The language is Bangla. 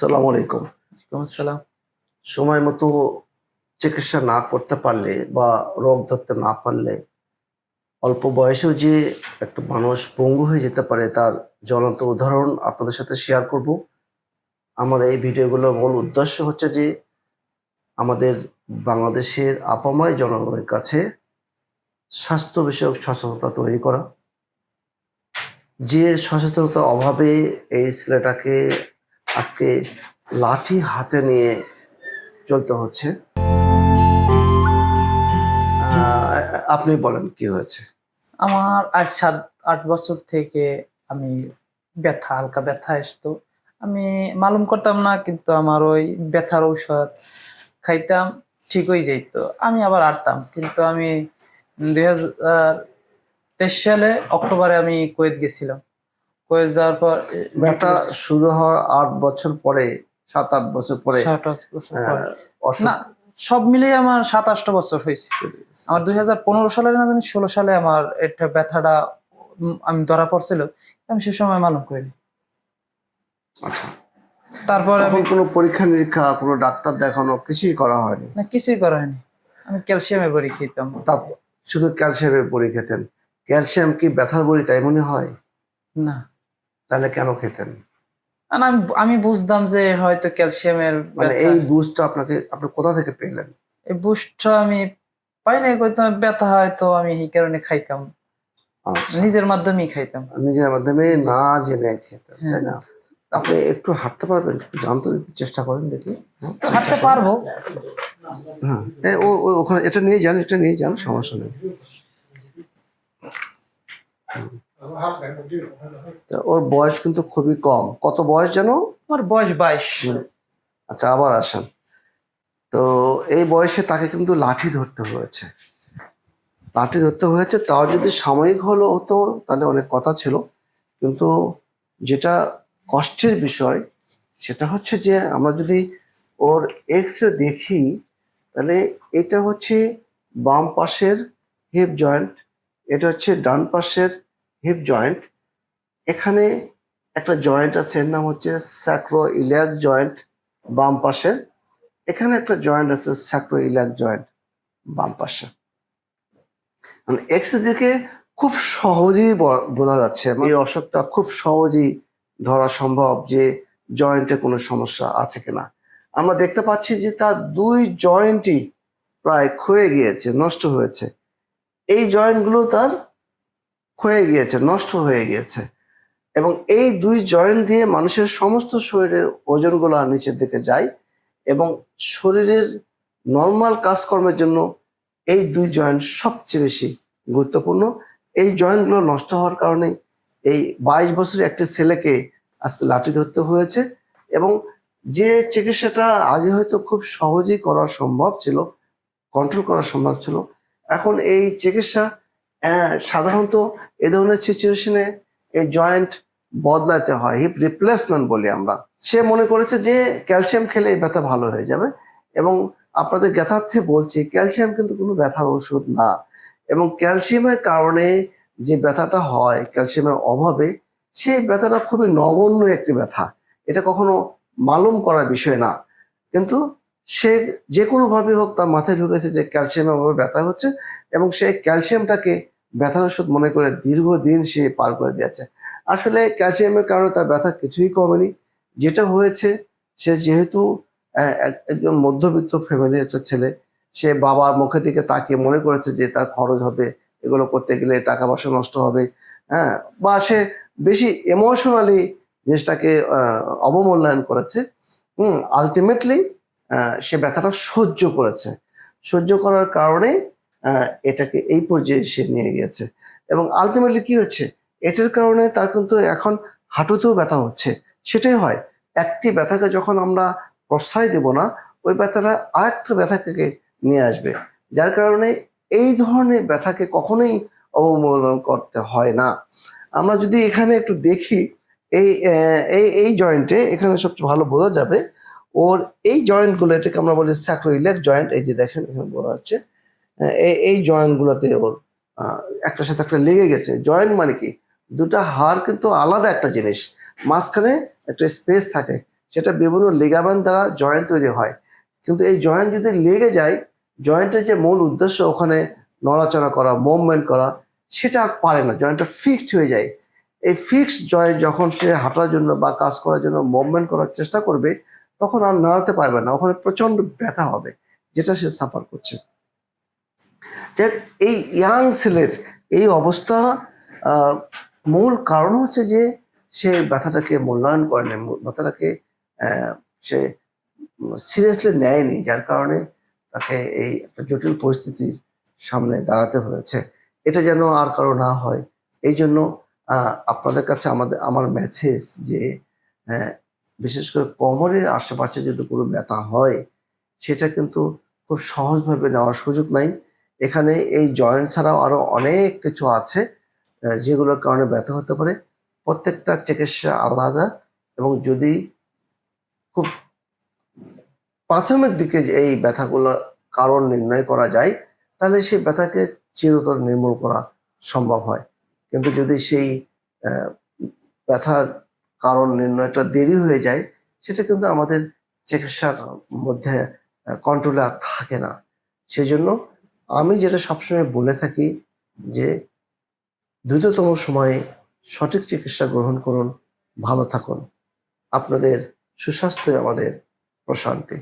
সালাম আলাইকুম। আসসালাম। সময় মতো চিকিৎসা না করতে পারলে বা রোগ ধরতে না পারলে অল্প বয়সেও যে একটা মানুষ পঙ্গু হয়ে যেতে পারে তার জ্বলন্ত উদাহরণ আপনাদের সাথে শেয়ার করব। আমার এই ভিডিওগুলোর মূল উদ্দেশ্য হচ্ছে যে আমাদের বাংলাদেশের আপামায় জনগণের কাছে স্বাস্থ্য বিষয়ক সচেতনতা তৈরি করা। যে সচেতনতার অভাবে এই ছেলেটাকে আজকে লাঠি হাতে নিয়ে চলতে হচ্ছে। আপনি বলেন, কি হয়েছে? আমার আজ সাত, আট বছর থেকে আমি ব্যথা, হালকা ব্যথা আসতো। আমি মালুম করতাম না, কিন্তু আমার ওই ব্যথার ঔষধ খাইতাম, ঠিক হয়ে যেত আমি আবার আটতাম কিন্তু আমি দুই হাজার তেইশ সালে অক্টোবরে আমি কুয়েত গেছিলাম। কুয়েত যাওয়ার পর ব্যথা শুরু হওয়ার আট বছর পরে সাত আট বছর পরে সাত আট বছর। অসুখ না সব মিলিয়ে আমার সাত আটটা বছর হয়েছে। আমার দুই হাজার পনেরো সালে না জানি ষোলো সালে আমার এটা ব্যথাটা আমি ধরা পড়ছিল আমি সে সময় মালুম করিনি। আচ্ছা। তারপরে আমি কোনো পরীক্ষা নিরীক্ষা কোনো ডাক্তার দেখানো কিছুই করা হয়নি? না কিছুই করা হয়নি। আমি ক্যালসিয়ামের বড়ি খেতাম। তারপর শুধু ক্যালসিয়ামের বড়ি খেতেন। ক্যালসিয়াম কি ব্যথার বড়ি তাই মনে হয়? না। তাহলে কেন খেতেন? আর আমি আমি বুঝতাম যে হয়তো ক্যালসিয়ামের মানে এই বুস্টটা আপনাকে আপনি কোথা থেকে পেলেন? এই বুস্টটা আমি পাই নাই কইতাম ব্যথা হয়তো আমি এই কারণে খাইতাম। আচ্ছা। নিজের মাধ্যমেই খাইতাম। নিজের মাধ্যমে না জেনে খেতাম তাই হ্যাঁ। না? আপনি একটু হাঁটতে পারবেন জানতে দিতে চেষ্টা করেন দেখি। হ্যাঁ? তো হাঁটতে পারব। হ্যাঁ ও ও- ওখানে এটা নিয়ে যান এটা নিয়ে যান সমস্যা নেই। তা ওর বয়স কিন্তু খুবই কম। কত বয়স যেন? আমার বয়স বাইশ। আচ্ছা আবার আসেন। তো এই বয়সে তাকে কিন্তু লাঠি ধরতে হয়েছে। লাঠি ধরতে হয়েছে তাও যদি সাময়িক হলো হতো তাহলে অনেক কথা ছিল। কিন্তু যেটা কষ্টের বিষয় সেটা হচ্ছে যে আমরা যদি ওর এক্স রে দেখি তাহলে এটা হচ্ছে বাম পাশের হিপ জয়েন্ট এটা হচ্ছে ডান পাশের হিপ জয়েন্ট এখানে একটা জয়েন্ট আছে, এর নাম হচ্ছে স্যাক্রো ইলিয়াক জয়েন্ট বাম পাশের। এখানে একটা জয়েন্ট আছে স্যাক্রো ইলিয়াক জয়েন্ট বাম পাশে। মানে এক্স দিকে খুব সহজেই বোঝা যাচ্ছে এই অসুখটা খুব সহজেই ধরা সম্ভব যে জয়েন্টে কোনো সমস্যা আছে কিনা। আমরা দেখতে পাচ্ছি যে তার দুই জয়েন্টই প্রায় ক্ষয়ে গিয়েছে, নষ্ট হয়েছে। এই জয়েন্টগুলো তার ক্ষয়ে গিয়েছে, নষ্ট হয়ে গিয়েছে। এবং এই দুই জয়েন্ট দিয়ে মানুষের সমস্ত শরীরের ওজনগুলো নিচের দিকে যায় এবং শরীরের নর্মাল কাজকর্মের জন্য এই দুই জয়েন্ট সবচেয়ে বেশি গুরুত্বপূর্ণ। এই জয়েন্টগুলো নষ্ট হওয়ার কারণে এই বাইশ বছরের একটি ছেলেকে আজকে লাঠি ধরতে হয়েছে এবং যে চিকিৎসাটা আগে হয়তো খুব সহজেই করা সম্ভব ছিল কন্ট্রোল করা সম্ভব ছিল, এখন এই চিকিৎসা সাধারণত এ ধরনের সিচুয়েশনে এই জয়েন্ট বদলাতে হয় হিপ রিপ্লেসমেন্ট বলি আমরা। সে মনে করেছে যে ক্যালসিয়াম খেলে এই ব্যথা ভালো হয়ে যাবে এবং আপনাদের জ্ঞাতার্থে বলছি ক্যালসিয়াম কিন্তু কোনো ব্যথার ওষুধ না এবং ক্যালসিয়ামের কারণে যে ব্যথাটা হয় ক্যালসিয়ামের অভাবে সেই ব্যথাটা খুবই নগণ্য একটি ব্যথা। এটা কখনো মালুম করার বিষয় না। কিন্তু সে যে কোনোভাবে হোক তার মাথায় ঢুকেছে যে ক্যালসিয়ামের অভাবে ব্যথা হচ্ছে এবং সেই ক্যালসিয়ামটাকে ব্যথার ওষুধ মনে করে দীর্ঘদিন সে পার করে দিয়েছে। আসলে ক্যালসিয়ামের কারণে তার ব্যথা কিছুই কমেনি। যেটা হয়েছে, সে যেহেতু এক- একজন মধ্যবিত্ত ফ্যামিলির একটা ছেলে, সে বাবার মুখের দিকে তাকিয়ে মনে করেছে যে তার খরচ হবে, এগুলো করতে গেলে টাকা পয়সা নষ্ট হবে হ্যাঁ বা সে বেশি ইমোশনালি জিনিসটাকে অবমূল্যায়ন করেছে। হুম আলটিমেটলি সে ব্যথাটা সহ্য করেছে। সহ্য করার কারণে এটাকে এই পর্যায়ে সে নিয়ে গিয়েছে এবং আলটিমেটলি কি হচ্ছে? এটার কারণে তার কিন্তু এখন হাঁটুতেও ব্যথা হচ্ছে। সেটাই হয়, একটি ব্যথাকে যখন আমরা প্রশ্রয় দেব না, ওই ব্যথাটা আরেকটা ব্যথাকে নিয়ে আসবে। যার কারণে এই ধরনের ব্যথাকে কখনোই অবমূল্যায়ন করতে হয় না। আমরা যদি এখানে একটু দেখি, এই এই এই জয়েন্টে এখানে সবচেয়ে ভালো বোঝা যাবে, ওর এই জয়েন্টগুলো এটাকে আমরা বলি স্যাক্রোইলেক জয়েন্ট এই যে দেখেন এখানে বোঝা যাচ্ছে। এই এই জয়েন্টগুলোতে ওর আহ, একটার সাথে একটা লেগে গেছে। জয়েন্ট মানে কি? দুটা হাড় কিন্তু আলাদা একটা জিনিস। মাঝখানে একটা স্পেস থাকে সেটা বিভিন্ন লিগামেন্ট দ্বারা জয়েন্ট তৈরি হয়। কিন্তু এই জয়েন্ট যদি লেগে যায় জয়েন্টের যে মূল উদ্দেশ্য ওখানে নড়াচড়া করা মুভমেন্ট করা সেটা আর পারে না। জয়েন্টটা ফিক্সড হয়ে যায়। এই ফিক্সড জয়েন্ট যখন সে হাঁটার জন্য বা কাজ করার জন্য মুভমেন্ট করার চেষ্টা করবে তখন আর নাড়াতে পারবে না। ওখানে প্রচণ্ড ব্যথা হবে যেটা সে সাফার করছে। যে এই ইয়াং ছেলের এই অবস্থা মূল কারণ হচ্ছে যে সে ব্যথাটাকে মূল্যায়ন করেনি ব্যথাটাকে সে সিরিয়াসলি নেয়নি যার কারণে তাকে এই একটা জটিল পরিস্থিতির সামনে দাঁড়াতে হয়েছে। এটা যেন আর কারও না হয়। এই জন্য আপনাদের কাছে আমাদের আমার মেসেজ যে আহ, বিশেষ করে কোমরের আশেপাশে যদি কোনো ব্যথা হয় সেটা কিন্তু খুব সহজভাবে নেওয়ার সুযোগ নাই। এখানে এই জয়েন্ট ছাড়াও আরও অনেক কিছু আছে যেগুলোর কারণে ব্যথা হতে পারে। প্রত্যেকটা চিকিৎসা আলাদা এবং যদি খুব প্রাথমিক দিকে এই ব্যথাগুলোর কারণ নির্ণয় করা যায়, তাহলে সেই ব্যথাকে চিরতর নির্মূল করা সম্ভব হয়। কিন্তু যদি সেই ব্যথার কারণ নির্ণয়টা দেরি হয়ে যায়, সেটা কিন্তু আমাদের চিকিৎসার মধ্যে কন্ট্রোলে আর থাকে না। সেই জন্য আমি যেটা সবসময় বলে থাকি যে দ্রুততম সময়ে সঠিক চিকিৎসা গ্রহণ করুন, ভালো থাকুন। আপনাদের সুস্বাস্থ্যই আমাদের প্রশান্তি।